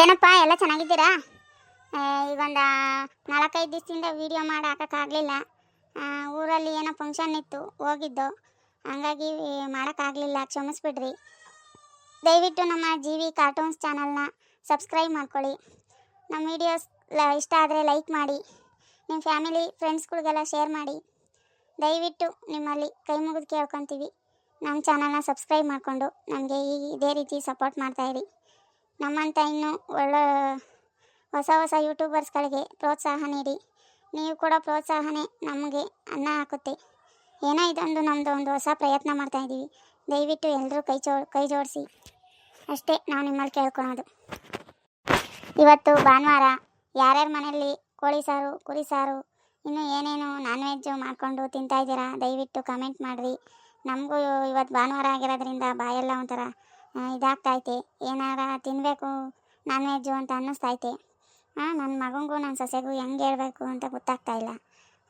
ಏನಪ್ಪ, ಎಲ್ಲ ಚೆನ್ನಾಗಿದ್ದೀರಾ? ಈಗೊಂದು ನಾಲ್ಕೈದು ದಿವಸದಿಂದ ವೀಡಿಯೋ ಮಾಡಿ ಹಾಕೋಕ್ಕಾಗಲಿಲ್ಲ ಊರಲ್ಲಿ ಏನೋ ಫಂಕ್ಷನ್ ಇತ್ತು, ಹೋಗಿದ್ದು. ಹಂಗಾಗಿ ಮಾಡೋಕ್ಕಾಗಲಿಲ್ಲ, ಕ್ಷಮಿಸ್ಬಿಡ್ರಿ. ದಯವಿಟ್ಟು ನಮ್ಮ ಜಿ ವಿ ಕಾರ್ಟೂನ್ಸ್ ಚಾನಲ್ನ ಸಬ್ಸ್ಕ್ರೈಬ್ ಮಾಡ್ಕೊಳ್ಳಿ. ನಮ್ಮ ವೀಡಿಯೋಸ್ ಇಷ್ಟ ಆದರೆ ಲೈಕ್ ಮಾಡಿ. ನಿಮ್ಮ ಫ್ಯಾಮಿಲಿ ಫ್ರೆಂಡ್ಸ್ಗಳಿಗೆಲ್ಲ ಶೇರ್ ಮಾಡಿ. ದಯವಿಟ್ಟು ನಿಮ್ಮಲ್ಲಿ ಕೈ ಮುಗಿದು ಕೇಳ್ಕೊತೀವಿ. ನಮ್ಮ ಚಾನಲ್ನ ಸಬ್ಸ್ಕ್ರೈಬ್ ಮಾಡಿಕೊಂಡು ನಮಗೆ ಈ ಇದೇ ರೀತಿ ಸಪೋರ್ಟ್ ಮಾಡ್ತಾಯಿರಿ ನಮ್ಮಂಥ ಇನ್ನೂ ಒಳ್ಳೆ ಹೊಸ ಹೊಸ ಯೂಟ್ಯೂಬರ್ಸ್ಗಳಿಗೆ ಪ್ರೋತ್ಸಾಹ ನೀಡಿ. ನೀವು ಕೂಡ ಪ್ರೋತ್ಸಾಹನೇ ನಮಗೆ ಅನ್ನ ಹಾಕುತ್ತೆ. ಏನೋ ಇದೊಂದು ನಮ್ಮದು ಒಂದು ಹೊಸ ಪ್ರಯತ್ನ ಮಾಡ್ತಾ ಇದ್ದೀವಿ ದಯವಿಟ್ಟು ಎಲ್ಲರೂ ಕೈ ಜೋ, ಕೈ ಜೋಡಿಸಿ. ಅಷ್ಟೇ ನಾವು ನಿಮ್ಮಲ್ಲಿ ಕೇಳ್ಕೊಳೋದು. ಇವತ್ತು ಭಾನುವಾರ ಯಾರ್ಯಾರ ಮನೆಯಲ್ಲಿ ಕೋಳಿ ಸಾರು, ಕುರಿ ಸಾರು, ಇನ್ನು ಏನೇನು ನಾನ್ ವೆಜ್ಜು ಮಾಡ್ಕೊಂಡು ತಿಂತಾಯಿದ್ದೀರಾ ದಯವಿಟ್ಟು ಕಮೆಂಟ್ ಮಾಡಿರಿ. ನಮಗೂ ಇವತ್ತು ಭಾನುವಾರ ಆಗಿರೋದ್ರಿಂದ ಬಾಯೆಲ್ಲ ಒಂಥರ ಇದಾಗ್ತೈತೆ ಏನಾರ ತಿನ್ನಬೇಕು ನಾನ್ ವೆಜ್ಜು ಅಂತ ಅನ್ನಿಸ್ತೈತೆ ಹಾಂ ನನ್ನ ಮಗನಿಗೂ ನನ್ನ ಸೊಸೆಗೂ ಹೆಂಗೆ ಹೇಳಬೇಕು ಅಂತ ಗೊತ್ತಾಗ್ತಾ ಇಲ್ಲ.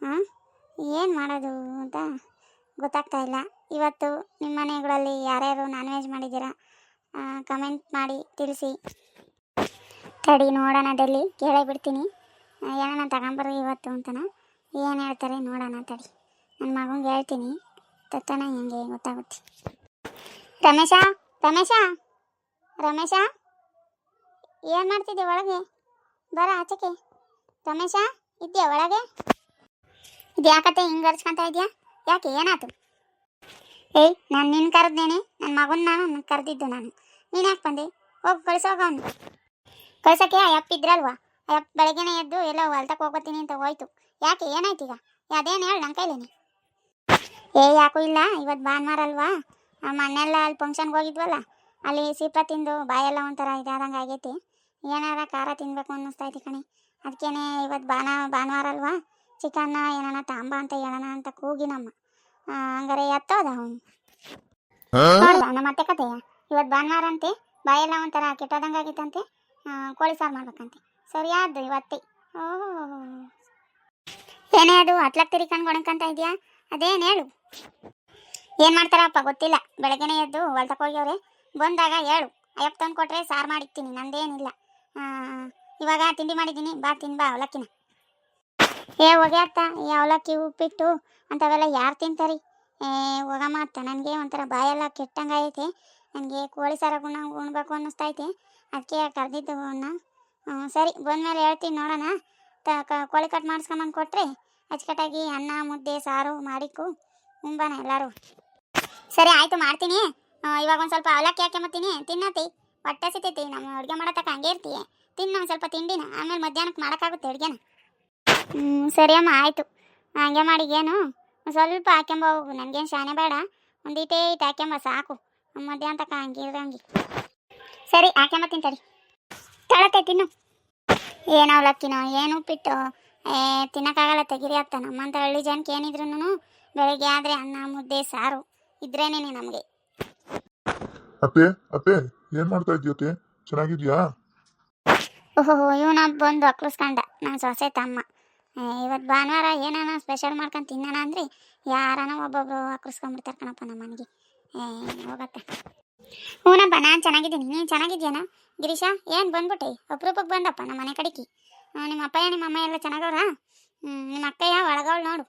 ಹಾಂ ಏನು ಮಾಡೋದು ಅಂತ ಗೊತ್ತಾಗ್ತಾ ಇಲ್ಲ. ಇವತ್ತು ನಿಮ್ಮ ಮನೆಗಳಲ್ಲಿ ಯಾರ್ಯಾರು ನಾನ್ ವೆಜ್ ಮಾಡಿದ್ದೀರಾ ಕಮೆಂಟ್ ಮಾಡಿ, ತಿಳಿಸಿ. ತಡಿ, ನೋಡೋಣ ಡೆಲ್ಲಿ. ಕೇಳೇ ಬಿಡ್ತೀನಿ. ನಾನು ತಗೊಂಬರು ಇವತ್ತು ಅಂತನ? ಏನು ಹೇಳ್ತಾರೆ ನೋಡೋಣ ತಡಿ. ನನ್ನ ಮಗಂಗೆ ಹೇಳ್ತೀನಿ. ತತ್ತನ ಹೆಂಗೆ ಗೊತ್ತಾಗುತ್ತೆ. ರಮೇಶ? ರಮೇಶ? ರಮೇಶ? ಏನು ಮಾಡ್ತಿದ್ದೆ ಒಳಗೆ? ಬರ ಆಚೆಗೆ. ರಮೇಶ, ಇದೆಯಾ ಒಳಗೆ? ಇದು ಯಾಕತ್ತೆ ಹಿಂಗೆ ಅರ್ಚ್ಕೊಂತ ಇದೆಯಾ? ಯಾಕೆ, ಏನಾಯ್ತು? ಏಯ್, ನಾನು ನಿನ್ನ ಕರೆದೇನೆ. ನನ್ನ ಮಗನ ನಾನು ಕರೆದಿದ್ದು ನಾನು. ನೀನು ಯಾಕೆ ಬಂದೆ? ಹೋಗಿ ಕಳ್ಸೋಗ ಅವನು. ಕಳ್ಸೋಕ್ಕೆ ಆ ಅಪ್ಪ ಇದ್ರಲ್ವಾ? ಆ ಅಪ್ಪ ಬೆಳಗ್ಗೆನೇ ಎದ್ದು ಎಲ್ಲ ಹೊಲ್ತಕ್ಕೆ ಹೋಗ್ಬತ್ತೀನಿ ಅಂತ ಹೋಯ್ತು. ಯಾಕೆ ಏನಾಯ್ತು ಈಗ ಅದೇನು ಹೇಳಿ ನನ್ನ ಕೈಲೇನೆ. ಏ ಯಾಕೂ ಇಲ್ಲ. ಇವತ್ತು ಭಾನುವಾರ ಅಲ್ವಾ? ಆ ಮನೆಲ್ಲ ಅಲ್ಲಿ ಫಂಕ್ಷನ್ಗೆ ಹೋಗಿದ್ವಲ್ಲ ಅಲ್ಲಿ ಸೀಪ ತಿಂದು ಬಾಯೆಲ್ಲ ಒಂಥರ ಇದಾದಂಗೆ ಆಗೈತಿ. ಏನಾರ ಖಾರ ತಿನ್ಬೇಕು ಅನ್ನಿಸ್ತೈತಿ ಕಣೆ. ಅದಕ್ಕೇನೆ ಇವತ್ತು ಬಾನ ಭಾನುವಾರ ಅಲ್ವಾ? ಚಿಕನ್ನ ಏನಾನ ತಾಂಬ ಅಂತ ಹೇಳೋಣ ಅಂತ ಕೂಗಿನಮ್ಮ ಹಂಗಾರೆ ಎತ್ತೋದ ಅವನು ನೋಡ್ದ ನಮ್ಮ ಅತ್ತೆ ಕತೆಯ ಇವತ್ತು ಭಾನುವಾರ ಅಂತೆ ಬಾಯೆಲ್ಲ ಒಂಥರ ಕೆಟ್ಟದಂಗೆ ಆಗಿತ್ತಂತೆ. ಕೋಳಿ ಸಾರು ಮಾಡ್ಬೇಕಂತೆ. ಸರಿಯಾದ್ದು ಇವತ್ತೇ. ಓಹೋ. ಏನೇ ಅದು ತಿರ್ಕೊಂಡು ಗೊಣಕಂತ ಇದೆಯಾ? ಅದೇನು ಹೇಳು? ಏನು ಮಾಡ್ತಾರಪ್ಪ ಗೊತ್ತಿಲ್ಲ. ಬೆಳಗ್ಗೆನೇ ಎದ್ದು ಹೊಲ್ತಕ್ಕೆ ಹೋಗ್ಯವ್ರೆ. ಬಂದಾಗ ಹೇಳು, ಅಯ್ಯಪ್ಪ ತಂದು ಕೊಟ್ರೆ ಸಾರು ಮಾಡಿರ್ತೀನಿ ನಂದೇನಿಲ್ಲ. ಇವಾಗ ತಿಂಡಿ ಮಾಡಿದ್ದೀನಿ, ಬಾ ತಿನ್, ಬಾ ಅವಲಕ್ಕಿನ. ಏ ಹೋಗ್ಯಾರ್ತ ಈ ಅವಲಕ್ಕಿ ಉಪ್ಪಿಟ್ಟು ಅಂಥವೆಲ್ಲ ಯಾರು ತಿಂತಾರಿ? ಏ, ಹೋಗಮ್ಮ ಅತ್ತ, ನನಗೆ ಒಂಥರ ಬಾಯೆಲ್ಲ ಕೆಟ್ಟಂಗೈತೆ ನನಗೆ ಕೋಳಿ ಸಾರ ಗುಣ ಉಣ್ಬೇಕು ಅನ್ನಿಸ್ತೈತೆ ಅದಕ್ಕೆ ಕರೆದಿದ್ದು ಅವನ್ನ ಸರಿ, ಬಂದ್ಮೇಲೆ ಹೇಳ್ತೀನಿ ನೋಡೋಣ. ತ ಕೋಳಿ ಕಟ್ ಮಾಡಿಸ್ಕೊಂಬಂದು ಕೊಟ್ಟರೆ ಅಚ್ಚುಕಟ್ಟಾಗಿ ಅನ್ನ, ಮುದ್ದೆ, ಸಾರು ಮಾಡಿಕ್ಕು. ಉಂಬಾನ ಎಲ್ಲರೂ. ಸರಿ, ಆಯಿತು ಮಾಡ್ತೀನಿ. ಇವಾಗ ಒಂದು ಸ್ವಲ್ಪ ಅವಲಕ್ಕಿ ಹಾಕ್ಕೊಂಬತ್ತೀನಿ ತಿನ್ನತಿ. ಹೊಟ್ಟೆ ಸಿತೈತಿ ನಮ್ಮ ಅಡುಗೆ ಮಾಡತಕ್ಕ ಹಂಗೆ ಇರ್ತೀಯ ತಿನ್ನ ಒಂದು ಸ್ವಲ್ಪ ತಿಂಡಿನ. ಆಮೇಲೆ ಮಧ್ಯಾಹ್ನಕ್ಕೆ ಮಾಡೋಕ್ಕಾಗುತ್ತೆ ಅಡುಗೆನ. ಹ್ಞೂ ಸರಿ ಅಮ್ಮ, ಆಯಿತು. ಹಂಗೆ ಮಾಡಿಗೇನು ಸ್ವಲ್ಪ ಹಾಕ್ಯಂಬ ಹೋಗು. ನನಗೇನು ಶಾನೆ ಬೇಡ. ಒಂದು ಇಟೇ ಇಟ್ಟು ಹಾಕ್ಯಂಬ ಸಾಕು. ಮಧ್ಯಾಹ್ನ ತಕ್ಕ ಹಂಗೆ ಇರಂಗೆ ಸರಿ ಹಾಕ್ಯಂಬತ್ತೀನಿ ತಡಿ ತಳತೆ, ತಿನ್ನು. ಏನು ಅವಲಕ್ಕಿನೋ? ಏನು ಉಪ್ಪಿಟ್ಟು? ಏ, ತಿನ್ನಕ್ಕಾಗಲ್ಲ ತೆಗಿರಿ ಅತ್ತ. ನಮ್ಮಂಥ ಹಳ್ಳಿ ಜನಕ್ಕೆ ಏನಿದ್ರು ಬೆಳಿಗ್ಗೆ ಆದರೆ ಅನ್ನ, ಮುದ್ದೆ, ಸಾರು. ಇದ್ರೇನೇನೆ ನಮಗೆ. ಅತ್ತೆ ಅತ್ತೆ ಏನ್ ಮಾಡ್ತಾ ಇದೀಯತ್ತೆ ಚೆನ್ನಾಗಿದ್ಯಾ? ಓಹೋ ಇವನ ಬಂದು ಅಕ್ಳಿಸ್ಕೊಂಡ ನಾನು ಸೊಸೆ ತಮ್ಮ. ಇವತ್ತು ಭಾನುವಾರ ಏನಾನ ಸ್ಪೆಷಲ್ ಮಾಡ್ಕೊಂಡು ತಿನ್ನೋಣ ಅಂದ್ರೆ ಯಾರನ ಒಬ್ಬೊಬ್ರು ಅಕ್ಳಿಸ್ಕೊಂಡ್ಬಿಡ್ತಾರೆ ಕಣಪ್ಪ ನಮ್ಮ ಮನೆಗೆ. ಹೋಗತ್ತೆ. ಹ್ಞೂನಪ್ಪ ನಾನು ಚೆನ್ನಾಗಿದ್ದೀನಿ. ನೀನು ಚೆನ್ನಾಗಿದ್ಯಾನ ಗಿರೀಶ ಏನು ಬಂದ್ಬಿಟ್ಟೆ? ಅಪ್ರೂಪಕ್ಕೆ ಬಂದಪ್ಪ ನಮ್ಮ ಮನೆ ಕಡೆಗೆ ನಿಮ್ಮ ಅಪ್ಪಯ್ಯ ನಿಮ್ಮ ಅಮ್ಮ ಎಲ್ಲ ಚೆನ್ನಾಗವ್ರಾ? ನಿಮ್ಮ ಅಕ್ಕಯ್ಯ ಒಳಗವಳು ನೋಡು.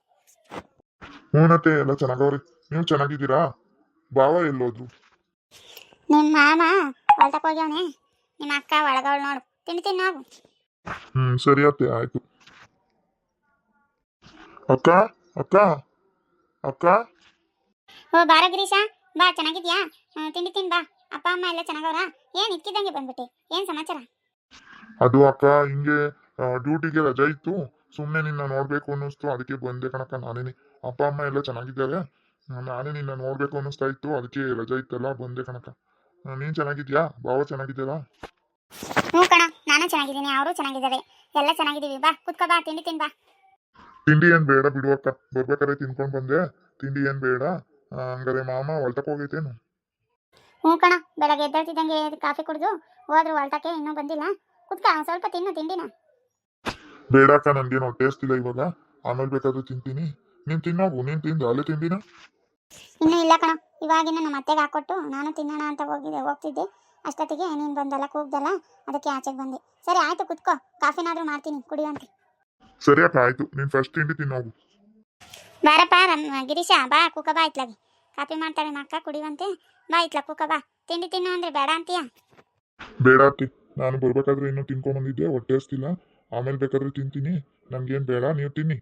ಹ್ಞೂನತ್ತೆ ಎಲ್ಲ ಚೆನ್ನಾಗವ್ರಿ. ನೀವು ಚೆನ್ನಾಗಿದ್ದೀರಾ? ಬಾವ ಎಲ್ಲೋದ್ರು. ನಿಮ್ಮ ಮಾಮ ಹೊಲ್ದಕ್ ಹೋಗ್ಯವನೆ. ನಿಮ್ಮ ಅಕ್ಕ ಒಳಗವಳು ನೋಡು. ತಿಂಡಿ ತಿನ್ನು ಹೋಗು. ಹ್ಮ್ ಸರಿ ಅತ್ತೆ ಆಯ್ತು. ಅಕ್ಕ ಅಕ್ಕ ಅಕ್ಕ. ಓ ಬಾರ ಗಿರೀಶ. ಬಾ ಚೆನ್ನಾಗಿದ್ಯಾ? ಹ್ಮ್, ತಿಂಡಿ ತಿನ್ ಬಾ. ಅಪ್ಪ ಅಮ್ಮ ಎಲ್ಲ ಚೆನ್ನಾಗವ್ರ? ಏನ್ ಇದ್ಕಿದಂಗೆ ಬಂದ್ಬಿಟ್ಟೆ? ಏನ್ ಸಮಾಚಾರ? ಅದು ಅಕ್ಕ ಹಿಂಗೆ ಡ್ಯೂಟಿಗೆ ರಜೆ ಇತ್ತು. ಸುಮ್ಮನೆ ನಿನ್ನ ನೋಡ್ಬೇಕು ಅನ್ನಿಸ್ತು. ಅದಕ್ಕೆ ಬಂದೆ ಕಣಕ್ಕ ನಾನೇನೆ. ಅಪ್ಪ ಅಮ್ಮ ಎಲ್ಲ ಚೆನ್ನಾಗಿದ್ದಾರೆ? ನಾನೇ ನಿನ್ನ ನೋಡ್ಬೇಕು ಅನ್ನಿಸ್ತಾ ಇತ್ತು. ಅದಕ್ಕೆ ರಜೆ ಇತ್ತಲ್ಲ ಬಂದೆ ಕಣಕ್ಕ. ಆ, ನೀನ್ ಚೆನ್ನಾಗಿದ್ಯಾ? ಬಾವ ಚೆನ್ನಾಗಿದ್ಯಲ್ಲ ಹ್ಞೂ ಕಣ ನಾನು ಚೆನ್ನಾಗಿದ್ದೀನಿ ಅವರು ಚೆನ್ನಾಗಿದ್ದಾರೆ. ಎಲ್ಲ ಚೆನ್ನಾಗಿದ್ದೀವಿ. ಬಾ ಕುತ್ಕೋ ಬಾ ತಿಂಡಿ ತಿನ್ ಬಾ. ತಿಂಡಿ ಏನ್ ಬೇಡ ಬಿಡು ಅಕ್ಕ. ಬರ್ಬೇಕಾದ್ರೆ ತಿನ್ಕೊಂಡ್ ಬಂದೆ. ತಿಂಡಿ ಏನ್ ಬೇಡ? ಆ, ಹಂಗಾರೆ ಮಾಮ ಹೊಲ್ಟಕ್ ಹೋಗೈತೇನು? ಹ್ಞೂ ಕಣ ಬೆಳಗ್ಗೆ ಎದ್ದೇಳ್ತಿದ್ದಂಗೆ ಕಾಫಿ ಕುಡಿದು ಹೋದ್ರು ಹೊಲ್ಟಕ್ಕೆ ಇನ್ನೂ ಬಂದಿಲ್ಲ. ಕುತ್ಕ ಒಂದ್ ಸ್ವಲ್ಪ ತಿನ್ನು ತಿಂಡಿನ. ಬೇಡ ಅಕ್ಕ ನನ್ಗೇನು ಟೇಸ್ಟ್ ಇಲ್ಲ ಇವಾಗ. ಆಮೇಲೆ ಬೇಕಾದ್ರೆ ತಿಂತೀನಿ. ನೀನ್ ತಿನ್ನೋಗು ನೀನ್ ತಿಂದು ಅಲ್ಲೇ ತಿಂದಿನ ಇನ್ನೂ ಇಲ್ಲ ಕಣ. ಇವಾಗಿನ ನಮ್ಮ ಅತ್ತೆಗೆ ಹಾಕೊಟ್ಟು ನಾನು ತಿನ್ನೋಣ ಅಂತ ಹೋಗಿದ್ದೆ ಹೋಗ್ತಿದ್ದೆ. ಅಷ್ಟೊತ್ತಿಗೆ ನೀನು ಬಂದಲ್ಲ ಕೂಗ್ದಲ್ಲ ಅದಕ್ಕೆ ಆಚೆಗೆ ಬಂದೆ. ಸರಿ ಆಯಿತು ಕುತ್ಕೋ. ಕಾಫಿನಾದ್ರೂ ಮಾಡ್ತೀನಿ ಕುಡಿಯುವಂತೆ ಸರಿ ಅಕ್ಕ ಆಯ್ತು. ನೀನು ಫಸ್ಟ್ ತಿಂಡಿ ತಿನ್ನೋಗು ಬಾರಪ್ಪ ರಮ್ ಗಿರೀಶ ಬಾ ಕುಕ ಬಾ ಇತ್ಲಾಗಿ. ಕಾಫಿ ಮಾಡ್ತಾಳೆ ನಿಮ್ಮ ಅಕ್ಕ ಕುಡಿಯುವಂತೆ. ಬಾ ಇತ್ಲ ಕುಕ ಬಾ. ತಿಂಡಿ ತಿನ್ನು ಅಂದ್ರೆ ಬೇಡ ಅಂತೀಯ? ಬೇಡ ಅತ್ತಿ. ನಾನು ಬರ್ಬೇಕಾದ್ರೆ ಇನ್ನೂ ತಿನ್ಕೊಂಬಂದಿದ್ದೆ ಹೊಟ್ಟೆ ಹಸ್ತಿಲ್ಲ. ಆಮೇಲೆ ಬೇಕಾದ್ರೆ ತಿಂತೀನಿ. ನನ್ಗೇನು ಬೇಡ ನೀವು ತಿನ್ನಿ.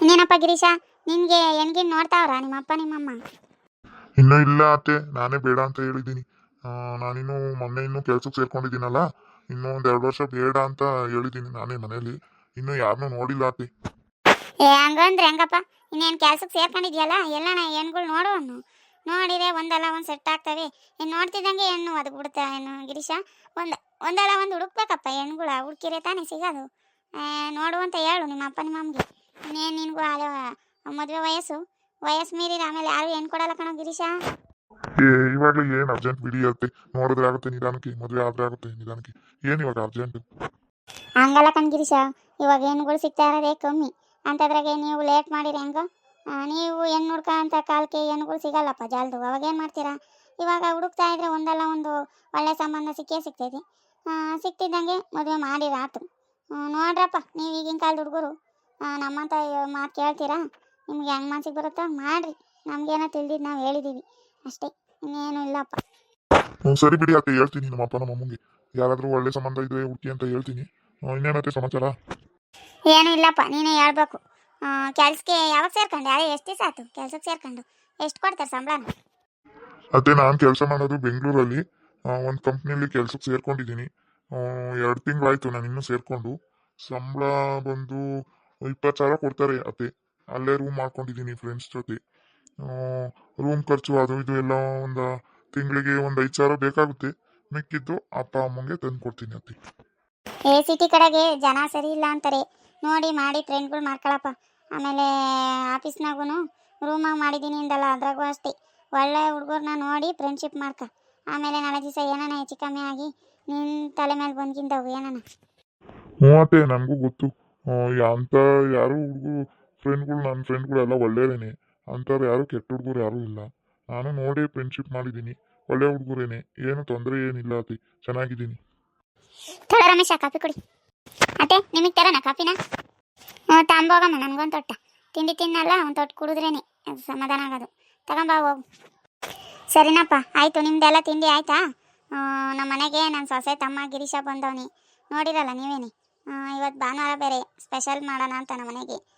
ಇನ್ನೇನಪ್ಪ ಗಿರೀಶ? ನಿನಗೆ ಹೆಣ್ಗಿನ್ ನೋಡ್ತಾವ್ರ ನಿಮ್ಮಪ್ಪ ನಿಮ್ಮಮ್ಮ ಇನ್ನೂ ಇಲ್ಲ ಅತ್ತೆ. ನಾನೇ ಬೇಡ ಅಂತ ಹೇಳಿದ್ದೀನಿ. ನಾನಿನ್ನು ಮೊನ್ನೆ ಇನ್ನೂ ಕೆಲ್ಸಕ್ಕೆ ಸೇರ್ಕೊಂಡಿದ್ದೀನಲ್ಲ. ಇನ್ನೂ ಒಂದ್ ಎರಡು ವರ್ಷ ಬೇಡ ಅಂತ ಹೇಳಿದ್ದೀನಿ ನಾನೇ ಮನೇಲಿ ಇನ್ನೂ ಯಾರನ್ನೂ ನೋಡಿಲ್ಲ ಅತ್ತೆ. ಏ ಹಂಗಂದ್ರೆ ಹೆಂಗಪ್ಪ? ಇನ್ನೇನು ಕೆಲ್ಸಕ್ಕೆ ಸೇರ್ಕೊಂಡಿದ್ಯಲ್ಲ? ಎಲ್ಲಣ ಹೆಣ್ಗಳು ನೋಡೋನು. ನೋಡಿದ್ರೆ ಒಂದಲ್ಲ ಒಂದು ಸೆಟ್ ಆಗ್ತವೆ. ಇನ್ನು ನೋಡ್ತಿದ್ದಂಗೆ ಹೆಣ್ಣು ಅದು ಬಿಡುತ್ತೆ ಏನು ಗಿರೀಶ? ಒಂದು ಒಂದಲ್ಲ ಒಂದು ಹುಡುಕ್ಬೇಕಪ್ಪ ಹೆಣ್ಗಳ. ಹುಡುಕಿರೆ ತಾನೇ ಸಿಗೋದು. ನೋಡು ಅಂತ ಹೇಳು ನಿಮ್ಮ ಅಪ್ಪ ನಿಮ್ಮಮ್ಮಗೆ ಇನ್ನೇನು ನಿನಗೂ ಆಲೆ ಮದುವೆ ವಯಸ್ಸು. ವಯಸ್ಸು ಮೀರಿದ ಆಮೇಲೆ ಯಾರು ಹೆಣ್ಣು ಕೊಡಲ್ಲ ಕಣೋ ಗಿರೀಶ. ಏ ಇವಾಗಲೇ ಏನು ಅರ್ಜೆಂಟ್ ಬಿಡಿ ಆಗುತ್ತೆ ನೋಡಿದ್ರೆ ಆಗುತ್ತೆ ನಿಧಾನಕ್ಕೆ. ಮದುವೆ ಆದ್ರೆ ಆಗುತ್ತೆ ನಿಧಾನಕ್ಕೆ. ಏನು ಇವಾಗ ಅರ್ಜೆಂಟ್ ಹಂಗಲ್ಲ ಕಣ್ ಗಿರೀಶ. ಇವಾಗ ಹೆಣ್ಣುಗಳು ಸಿಗ್ತಾ ಇರೋದೇ ಕಮ್ಮಿ. ಅಂಥದ್ರಾಗೆ ನೀವು ಲೇಟ್ ಮಾಡಿರಿ ಹೆಂಗ? ನೀವು ಹೆಣ್ಣು ಹುಡ್ಕೋ ಅಂತ ಕಾಲಕ್ಕೆ ಹೆಣ್ಣುಗಳು ಸಿಗಲ್ಲಪ್ಪ ಜಾಲ್ದು. ಅವಾಗ ಏನು ಮಾಡ್ತೀರಾ? ಇವಾಗ ಹುಡುಕ್ತಾ ಇದ್ರೆ ಒಂದಲ್ಲ ಒಂದು ಒಳ್ಳೆ ಸಂಬಂಧ ಸಿಕ್ಕೇ ಸಿಗ್ತೈತಿ. ಸಿಕ್ತಿದ್ದಂಗೆ ಮದುವೆ ಮಾಡಿರಾತು. ನೋಡ್ರಪ್ಪ ನೀವು ಈಗಿನ ಕಾಲದ ಹುಡುಗರು. ನಮ್ಮಂತ ಮಾತು ಕೇಳ್ತೀರಾ? ನಿಮ್ಗೆ ಹೆಂಗೆ ಮನ್ಸಿಗೆ ಬರುತ್ತೋ ಮಾಡಿರಿ. ನಮಗೇನೋ ತಿಳಿದಿದ್ದು ನಾವು ಹೇಳಿದ್ದೀವಿ ಅಷ್ಟೇ ಇನ್ನೇನು ಇಲ್ಲಪ್ಪ. ಹ್ಞೂ ಸರಿ ಬಿಡಿ ಅತ್ತೆ ಹೇಳ್ತೀನಿ ನಮ್ಮ ಅಪ್ಪ ನಮ್ಮ ಅಮ್ಮಂಗೆ. ಯಾರಾದರೂ ಒಳ್ಳೆ ಸಂಬಂಧ ಇದ್ರೆ ಹುಡುಕಿ ಅಂತ ಹೇಳ್ತೀನಿ. ಇನ್ನೇನತ್ತೆ ಸಮಾಚಾರ? ಏನೂ ಇಲ್ಲಪ್ಪ ನೀನೇ ಹೇಳ್ಬೇಕು. ಕೆಲ್ಸಕ್ಕೆ ಯಾವಾಗ ಸೇರ್ಕೊಂಡೆ ಅದೇ ಎಷ್ಟು ದಿವಸ ಆಯ್ತು ಕೆಲ್ಸಕ್ಕೆ ಸೇರ್ಕೊಂಡು? ಎಷ್ಟು ಕೊಡ್ತಾರೆ ಸಂಬಳನ ಅದೇ ನಾನು ಕೆಲಸ ಮಾಡೋದು ಬೆಂಗಳೂರಲ್ಲಿ. ಒಂದು ಕಂಪ್ನಿಯಲ್ಲಿ ಕೆಲ್ಸಕ್ಕೆ ಸೇರ್ಕೊಂಡಿದ್ದೀನಿ. ಎರಡು ತಿಂಗಳಾಯ್ತು ನಾನು ಇನ್ನೂ ಸೇರ್ಕೊಂಡು. ಸಂಬಳ ಬಂದು ಇಪ್ಪತ್ತು ಸಾವಿರ ಕೊಡ್ತಾರೆ ಅತ್ತೆ. ಅಲ್ಲೇ ರೂಮ್ ಮಾಡ್ಕೊಂಡಿದ್ದೀನಿ ಫ್ರೆಂಡ್ಸ್ ಜೊತೆ. ರೂಮ್ ಖರ್ಚು ಅದು ಇದು ಎಲ್ಲ ಒಂದು ತಿಂಗಳಿಗೆ ಒಂದು ಐದು ಸಾವಿರ ಬೇಕಾಗುತ್ತೆ. ಮಿಕ್ಕಿದ್ದು ಅಪ್ಪ ಅಮ್ಮಂಗೆ ತಂದು ಕೊಡ್ತೀನಿ ಅತ್ತಿ. ಏ ಸಿಟಿ ಕಡೆಗೆ ಜನ ಸರಿ ಇಲ್ಲ ಅಂತಾರೆ. ನೋಡಿ ಮಾಡಿ ಫ್ರೆಂಡ್ಗಳು ಮಾಡ್ಕೊಳಪ್ಪ. ಆಮೇಲೆ ಆಫೀಸ್ನಾಗೂ ರೂಮಾಗಿ ಮಾಡಿದ್ದೀನಿ ಅಂದಲ್ಲ ಅದ್ರಾಗೂ ಅಷ್ಟೇ. ಒಳ್ಳೆ ಹುಡುಗರನ್ನ ನೋಡಿ ಫ್ರೆಂಡ್ಶಿಪ್ ಮಾಡ್ಕ. ಆಮೇಲೆ ನಾಳೆ ದಿವಸ ಏನಾನ ಹೆಚ್ಚು ಕಮ್ಮಿ ಆಗಿ ನಿನ್ನ ತಲೆ ಮೇಲೆ ಬಂದ್ಕಿಂತವು ಏನಾನ? ಹ್ಞೂ ಅತ್ತೆ ನನಗೂ ಗೊತ್ತು. ಅಂತ ಯಾರು ಹುಡುಗರು ಫ್ರೆಂಡ್ಗಳು ನನ್ನ ಫ್ರೆಂಡ್ಗಳೆಲ್ಲ ಒಳ್ಳೆಯದೇನೆ ಅಂಥವ್ರು ಯಾರು, ಕೆಟ್ಟ ಹುಡುಗರು ಯಾರೂ ಇಲ್ಲ. ನಾನು ನೋಡಿ ಫ್ರೆಂಡ್ಶಿಪ್ ಮಾಡಿದ್ದೀನಿ. ಒಳ್ಳೆ ಹುಡುಗರೇನೆ. ಏನು ತೊಂದರೆ ಏನಿಲ್ಲ ಅತಿ ಚೆನ್ನಾಗಿದ್ದೀನಿ. ತಡ ರಮೇಶ, ಕಾಫಿ ಕುಡಿ. ಅತ್ತೆ, ನಿಮಗೆ ತರೋಣ ಕಾಫಿನ? ಹ್ಞೂ, ತಾಂಬೋಗಮ್ಮ, ನನಗೊಂದು ತೊಟ್ಟ. ತಿಂಡಿ ತಿನ್ನಲ್ಲ, ಒಂದು ತೊಟ್ಟು ಕುಡಿದ್ರೇನೆ. ಸಮಾಧಾನ ಆಗೋದು. ತಗೊಂಬಾ, ಹೋಗು. ಸರಿನಪ್ಪ, ಆಯಿತು, ನಿಮ್ದೆಲ್ಲ ತಿಂಡಿ ಆಯ್ತಾ? ನಮ್ಮ ಮನೆಗೆ ನನ್ನ ಸೊಸೆ, ತಮ್ಮ, ಗಿರೀಶ ಬಂದವನಿ. ನೋಡಿರಲ್ಲ ನೀವೇನೆ? ಇವತ್ತು ಭಾನುವಾರ ಬೇರೆ ಸ್ಪೆಷಲ್ ಮಾಡೋಣ ಅಂತ ನಮ್ಮ ಮನೆಗೆ.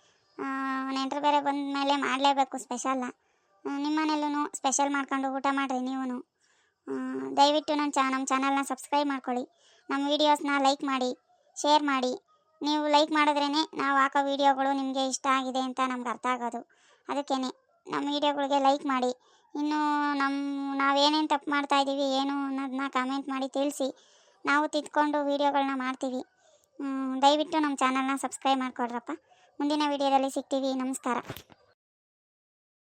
ನೆಂಟರು ಬೇರೆ ಬಂದ ಮೇಲೆ ಮಾಡಲೇಬೇಕು ಸ್ಪೆಷಲ್ಲ ನಿಮ್ಮ ಮನೇಲೂ ಸ್ಪೆಷಲ್ ಮಾಡ್ಕೊಂಡು ಊಟ ಮಾಡಿರಿ ನೀವು ದಯವಿಟ್ಟು ನನ್ನ ಚಾ ನಮ್ಮ ಚಾನಲ್ನ ಸಬ್ಸ್ಕ್ರೈಬ್ ಮಾಡ್ಕೊಳ್ಳಿ. ನಮ್ಮ ವೀಡಿಯೋಸ್ನ ಲೈಕ್ ಮಾಡಿ ಶೇರ್ ಮಾಡಿ. ನೀವು ಲೈಕ್ ಮಾಡಿದ್ರೇ ನಾವು ಹಾಕೋ ವೀಡಿಯೋಗಳು ನಿಮಗೆ ಇಷ್ಟ ಆಗಿದೆ ಅಂತ ನಮ್ಗೆ ಅರ್ಥ ಆಗೋದು. ಅದಕ್ಕೇ ನಮ್ಮ ವೀಡಿಯೋಗಳಿಗೆ ಲೈಕ್ ಮಾಡಿ. ಇನ್ನು ನಮ್ಮ ನಾವೇನೇನು ತಪ್ಪು ಮಾಡ್ತಾ ಇದ್ದೀವಿ ಏನು ಅನ್ನೋದನ್ನ ಕಾಮೆಂಟ್ ಮಾಡಿ ತಿಳಿಸಿ. ನಾವು ತಿದ್ಕೊಂಡು ವೀಡಿಯೋಗಳನ್ನ ಮಾಡ್ತೀವಿ. ದಯವಿಟ್ಟು ನಮ್ಮ ಚಾನಲ್ನ ಸಬ್ಸ್ಕ್ರೈಬ್ ಮಾಡಿಕೊಡ್ರಪ್ಪ. ಮುಂದಿನ ವಿಡಿಯೋದಲ್ಲಿ ಸಿಗ್ತೀವಿ. ನಮಸ್ಕಾರ.